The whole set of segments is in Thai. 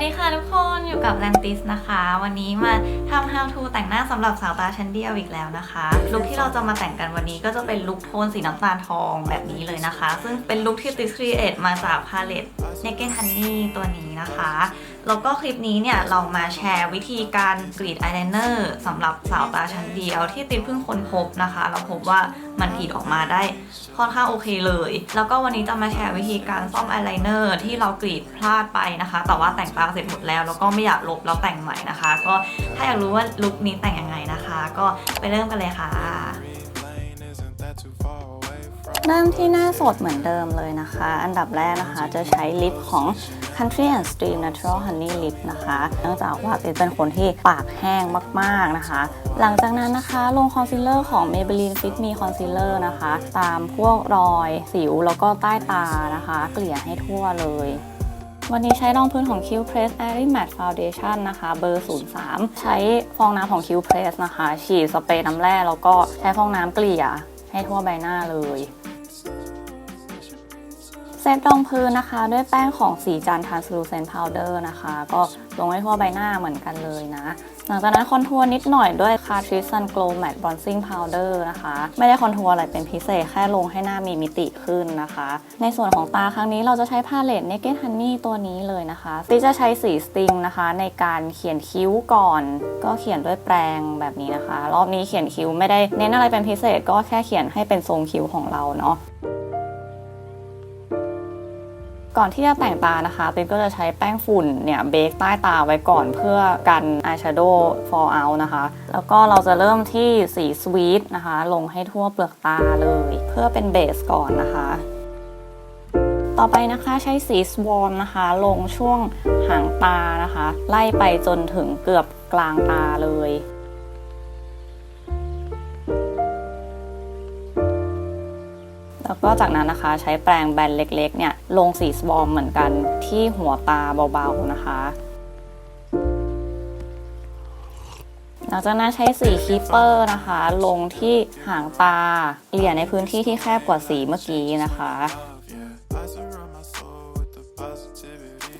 วัสดีค่ะทุกคนอยู่กับแลนติสนะคะ วันนี้มาทำ how to แต่งหน้าสำหรับสาวตาชั้นเดียวอีกแล้วนะคะลุคที่เราจะมาแต่งกันวันนี้ก็จะเป็นลุคโทนสีน้ำตาลทองแบบนี้เลยนะคะ ซึ่งเป็นลุคที่ติสครีเอทมาจากพาเลต Naked Honey ตัวนี้นะคะ แล้วก็คลิปนี้เนี่ยเรามาแชร์วิธีการกรีดอายไลเนอร์สำหรับสาวตาชั้นเดียวที่ติ๊บเพิ่งค้นพบนะคะ เราพบว่ามันกรีดออกมาได้ค่อนข้างโอเคเลย แล้วก็วันนี้จะมาแชร์วิธีการซ่อมอายไลเนอร์ที่เรากรีดพลาดไปนะคะ แต่ว่าแต่งตาเสร็จหมดแล้วแล้วก็ไม่อยากลบแล้วแต่งใหม่นะคะ ก็ถ้าอยากรู้ว่าลุคนี้แต่งยังไงนะคะ ก็ไปเริ่มกันเลยค่ะ เริ่มที่หน้าสดเหมือนเดิมเลยนะคะ อันดับแรกนะคะจะใช้ลิปของ Country and Stream Natural Honey Lip นะคะ เนื่องจากว่าเป็นคนที่ปากแห้งมากๆนะคะ หลังจากนั้นนะคะลงคอนซีลเลอร์ของ Maybelline Fit Me Concealer นะคะ ตามพวกรอยสิวแล้วก็ใต้ตานะคะ เกลี่ยให้ทั่วเลยวันนี้ใช้รองพื้นของ Q Press Airy Matte Foundation นะคะ เบอร์ 03 ใช้ฟองน้ำของ Q Press นะคะ ฉีดสเปรย์น้ำแร่แล้วก็ใช้ฟองน้ำเกลี่ยให้ทั่วใบหน้าเลย ตรองพื้นนะคะ ด้วยแป้งของสีจัน Translucent Powder นะคะ ก็ลงให้ทั่วใบหน้าเหมือนกันเลยนะ หลังจากนั้นคอนทัวร์นิดหน่อยด้วย Catrice Sun Glow Matte Bronzing Powder นะคะ ไม่ได้คอนทัวร์อะไรเป็นพิเศษแค่ลงให้หน้ามีมิติขึ้นนะคะ ในส่วนของตาครั้งนี้เราจะใช้พาเลต Naked Honey ตัวนี้เลยนะคะที่จะใช้สีสติงนะคะ ในการเขียนคิ้วก่อน ก็เขียนด้วยแปรงแบบนี้นะคะ รอบนี้เขียนคิ้วไม่ได้เน้นอะไรเป็นพิเศษก็แค่เขียนให้เป็นทรงคิ้วของเราเนาะ ก่อนที่จะแต่งตานะคะติ๊กก็จะใช้แป้งฝุ่นเนี่ยเบคใต้ตาไว้ก่อนเพื่อกันอายแชโดว์ fall out นะคะ แล้วก็เราจะเริ่มที่สีสวีทนะคะ ลงให้ทั่วเปลือกตาเลย เพื่อเป็นเบสก่อนนะคะ ต่อไปนะคะใช้สีสวอมนะคะ ลงช่วงหางตานะคะ ไล่ไปจนถึงเกือบกลางตาเลย แล้วก็จากนั้นนะคะใช้แปรงแบนเล็กๆเนี่ยลงสีสบอมเหมือนกันที่หัวตาเบาๆนะคะหลังจากนั้นใช้สีคีเปอร์นะคะ ลงที่หางตาเกลี่ยในพื้นที่ที่แคบกว่าสีเมื่อกี้นะคะ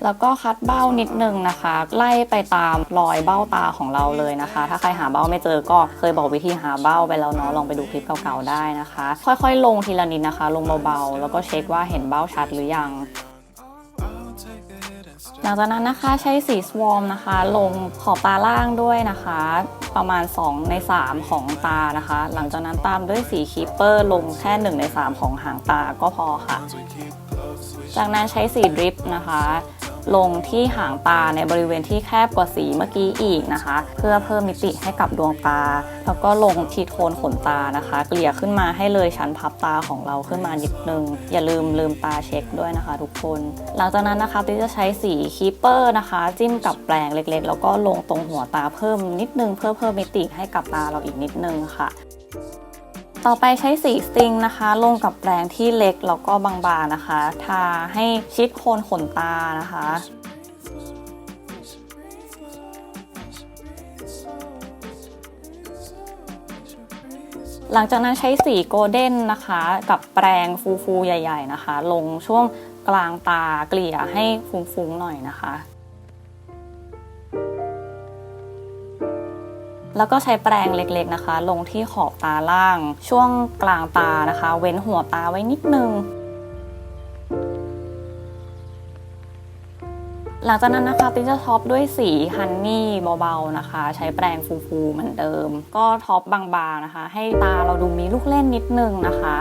แล้วก็คัดเบ้านิดนึงนะคะ ไล่ไปตามรอยเบ้าตาของเราเลยนะคะ ถ้าใครหาเบ้าไม่เจอก็เคยบอกวิธีหาเบ้าไปแล้วเนาะลองไปดูคลิปเก่าๆได้นะคะ ค่อยๆ ลงทีละนิดนะคะ ลงเบาๆแล้วก็เช็คว่าเห็นเบ้าชัดหรือยังหลังจากนั้นนะคะใช้สีสวอมนะคะ ลงขอบตาล่างด้วยนะคะ ประมาณ 2 ใน 3 ของตานะคะ หลังจากนั้นตามด้วยสีคีปเปอร์ลงแค่ 1 ใน 3 ของหางตาก็พอค่ะ จากนั้นใช้สีดริปนะคะ ลงที่หางตาในบริเวณที่แคบกว่าสีเมื่อกี้อีกนะคะ เพื่อเพิ่มมิติให้กับดวงตา แล้วก็ลงที่โทนขนตานะคะ เกลี่ยขึ้นมาให้เลยชั้นพับตาของเราขึ้นมานิดนึง อย่าลืมลืมตาเช็คด้วยนะคะ ทุกคน หลังจากนั้นนะคะติ๊กจะใช้สีคีเปอร์นะคะ จิ้มกับแปรงเล็กๆ แล้วก็ลงตรงหัวตาเพิ่มนิดนึงเพื่อเพิ่มมิติให้กับตาเราอีกนิดนึงค่ะ ต่อไปใช้สีสติงนะคะ ลงกับแปรงที่เล็กแล้วก็บางๆนะคะ ทาให้ชิดโคนขนตานะคะ หลังจากนั้นใช้สีโกลเด้นนะคะ กับแปรงฟูๆ ใหญ่ ๆ นะคะ ลงช่วงกลางตาเกลี่ยให้ฟุ้งๆ หน่อยนะคะ แล้วก็ใช้แปรงเล็กๆนะคะ ลงที่ขอบตาล่าง ช่วงกลางตานะคะ เว้นหัวตาไว้นิดนึง หลังจากนั้นนะคะติ๊กจะท็อปด้วยสีฮันนี่เบาๆนะคะ ใช้แปรงฟูๆเหมือนเดิม ก็ท็อปบางๆนะคะ ให้ตาเราดูมีลูกเล่นนิดนึงนะคะ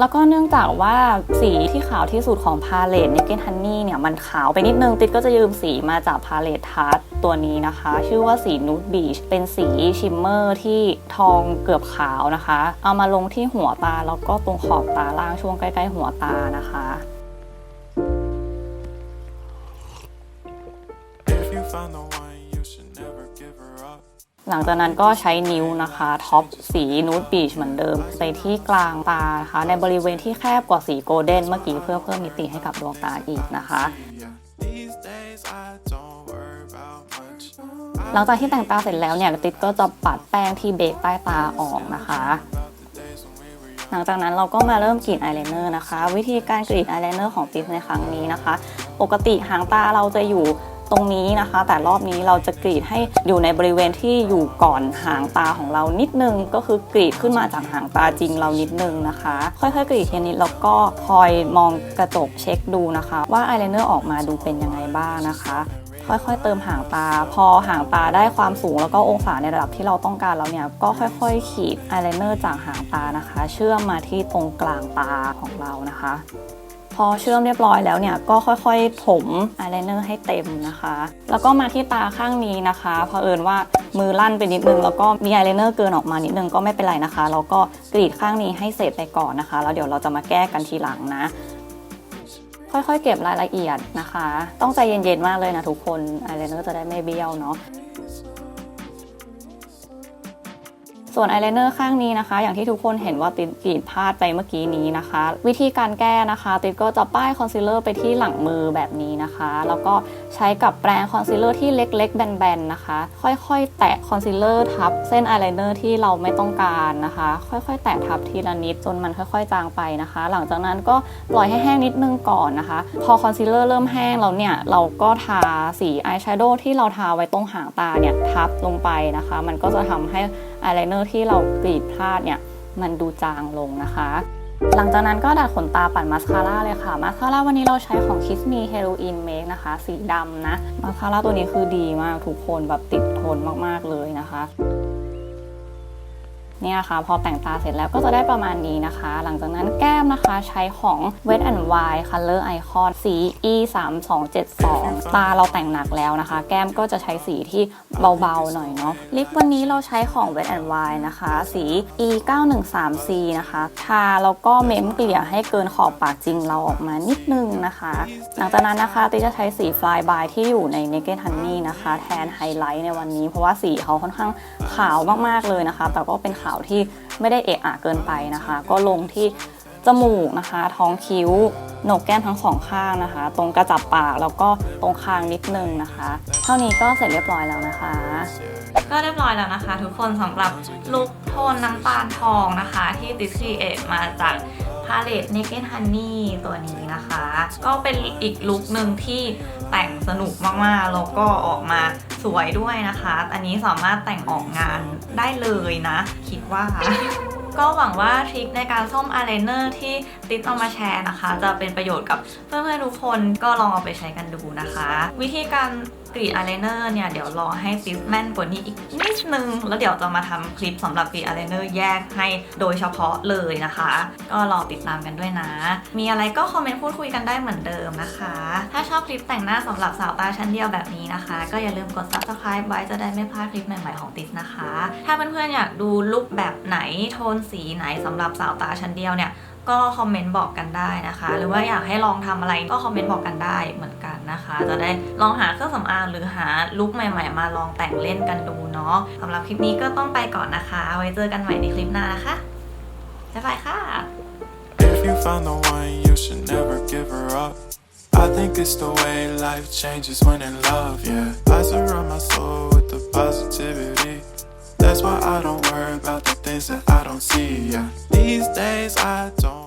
แล้วก็เนื่องจากว่าสีที่ขาวที่สุดของพาเลต Naked Honey เนี่ยมันขาวไปนิดนึง ติดก็จะยืมสีมาจากพาเลตทาร์ตตัวนี้นะคะ ชื่อว่าสี Nude Beach เป็นสีชิมเมอร์ที่ทองเกือบขาวนะคะ เอามาลงที่หัวตาแล้วก็ตรงขอบตาล่างช่วงใกล้ๆหัวตานะคะ หลังจากนั้นก็ใช้นิ้วนะคะท็อปสีนูดบีชเหมือนเดิมไปที่กลางตานะคะในบริเวณที่แคบกว่าสีโกลเด้นเมื่อกี้เพื่อเพิ่มมิติให้กับดวงตาอีกนะคะหลังจากที่แต่งตาเสร็จแล้วเนี่ยติ๊กก็จะปัดแป้งที่เบคใต้ตาออกนะคะ หลังจากนั้นเราก็มาเริ่มกรีดอายไลเนอร์นะคะ วิธีการกรีดอายไลเนอร์ของติ๊กในครั้งนี้นะคะ ปกติหางตาเราจะอยู่ ตรงนี้นะคะ แต่รอบนี้เราจะกรีดให้อยู่ในบริเวณที่อยู่ก่อนหางตาของเรานิดนึง ก็คือกรีดขึ้นมาจากหางตาจริงเรานิดนึงนะคะ ค่อยๆ กรีดทีนิดแล้วก็คอยมองกระจกเช็คดูนะคะ ว่าอายไลเนอร์ออกมาดูเป็นยังไงบ้างนะคะค่อยๆ เติมหางตา พอหางตาได้ความสูงแล้วก็องศาในระดับที่เราต้องการแล้วเนี่ย ก็ค่อยๆ ขีดอายไลเนอร์จากหางตานะคะ เชื่อมมาที่ตรงกลางตาของเรานะคะ อเชื่อมเรียบร้อยแล้วเนี่ยก็ค่อยๆถมอายไลเนอร์ให้เต็มนะคะ แล้วก็มาที่ตาข้างนี้นะคะเผอิญว่ามือลั่นไปนิดนึง แล้วก็มีอายไลเนอร์เกินออกมานิดนึงก็ไม่เป็นไรนะคะเราก็กรีดข้างนี้ให้เสร็จไปก่อนนะคะแล้วเดี๋ยวเราจะมาแก้กันทีหลังนะ ค่อยๆเก็บรายละเอียดนะคะ ต้องใจเย็นๆมากเลยนะทุกคนอายไลเนอร์จะได้ไม่เบี้ยวเนาะ ส่วนอายไลเนอร์ข้างนี้นะคะ อย่างที่ทุกคนเห็นว่าติดกรีดพลาดไปเมื่อกี้นี้นะคะ วิธีการแก้นะคะ ติดก็จะป้ายคอนซีลเลอร์ไปที่หลังมือแบบนี้นะคะ แล้วก็ ช้กับแปรงคอนซีลเลอร์ที่เล็กๆ แบนๆนะคะ ค่อยๆ แตะคอนซีลเลอร์ทับเส้นอายไลเนอร์ที่เราไม่ต้องการนะคะ ค่อยๆ แตะทับทีละนิดจนมันค่อยๆ จางไปนะคะ หลังจากนั้นก็ปล่อยให้แห้งนิดนึงก่อนนะคะ พอคอนซีลเลอร์เริ่มแห้งแล้วเนี่ยเราก็ทาสีอายแชโดว์ที่เราทาไว้ตรงหางตาเนี่ยทับลงไปนะคะ มันก็จะทำให้อายไลเนอร์ที่เรากรีดพลาดเนี่ยมันดูจางลงนะคะ หลังจากนั้นก็ดัดขนตาปั่นมาสคาร่าเลยค่ะ มาสคาร่าวันนี้เราใช้ของ Kiss Me Heroin Make นะคะ สีดำนะ มาสคาร่าตัวนี้คือดีมากทุกคนแบบติดทนมากๆเลยนะคะ เนี่ยค่ะพอแต่งตาเสร็จแล้วก็จะได้ประมาณนี้นะคะ หลังจากนั้นแก้มนะคะใช้ของ Wet n Wild Color Icon สี E 3 2 7 2ตาเราแต่งหนักแล้วนะคะ แก้มก็จะใช้สีที่เบาๆหน่อยเนาะลิปวันนี้เราใช้ของ Wet n Wild นะคะ สี E 9 1 3 C นะคะทาแล้วก็เม้มเกลี่ยให้เกินขอบปากจริงเราออกมานิดนึงนะคะ หลังจากนั้นนะคะติจะใช้สี Fly By ที่อยู่ใน Naked Honey นะคะ แทนไฮไลท์ในวันนี้ เพราะว่าสีเขาค่อนข้าง ขาวมากๆเลยนะคะ แต่ก็เป็นขาวที่ไม่ได้เอะอะเกินไปนะคะ ก็ลงที่จมูกนะคะ ท้องคิ้วโหนกแก้มทั้งสองข้างนะคะ ตรงกระจับปากแล้วก็ตรงคางนิดนึงนะคะ เท่านี้ก็เสร็จเรียบร้อยแล้วนะคะ ก็เรียบร้อยแล้วนะคะ ทุกคนสำหรับลุคโทนน้ำตาลทองนะคะ ที่ติสครีเอทมาจากพาเลต Naked Honey ตัวนี้นะคะ ก็เป็นอีกลุคหนึ่งที่แต่งสนุกมาก ๆ แล้วก็ออกมา สวยด้วยนะคะ อันนี้สามารถแต่งออกงานได้เลยนะ คิดว่า ก็หวังว่าทริคในการส้มอายไลเนอร์ที่ติ๊ดเอามาแชร์นะคะ จะเป็นประโยชน์กับเพื่อนๆทุกคนก็ลองเอาไปใช้กันดูนะคะ วิธีการ กรีอายไลเนอร์เนี่ย เดี๋ยวรอให้ติ๊กแม่นกว่านี้อีกนิดนึง แล้วเดี๋ยวจะมาทำคลิปสำหรับกรีอายไลเนอร์แยกให้โดยเฉพาะเลยนะคะ ก็รอติดตามกันด้วยนะ มีอะไรก็คอมเมนต์พูดคุยกันได้เหมือนเดิมนะคะ ถ้าชอบคลิปแต่งหน้าสำหรับสาวตาชั้นเดียวแบบนี้นะคะ ก็อย่าลืมกด subscribe ไว้จะได้ไม่พลาดคลิปใหม่ๆของติ๊กนะคะ ถ้าเพื่อนๆอยากดูลุคแบบไหนโทนสีไหนสำหรับสาวตาชั้นเดียวเนี่ย ก็คอมเมนต์บอกกันได้นะคะ หรือว่าอยากให้ลองทำอะไรก็คอมเมนต์บอกกันได้เหมือนกันนะคะ จะได้ลองหาเครื่องสำอางหรือหาลุคใหม่ ๆ มาลองแต่งเล่นกันดูเนาะสำหรับคลิปนี้ก็ต้องไปก่อนนะคะ ไว้เจอกันใหม่ในคลิปหน้านะคะบ๊ายบายค่ะ If you found the one, you should never give her up. I think it's the way life changes when in love, yeah. I surround my soul with the positivity. That's why I don't worry about the things that I don't see. Yeah. These days I don't.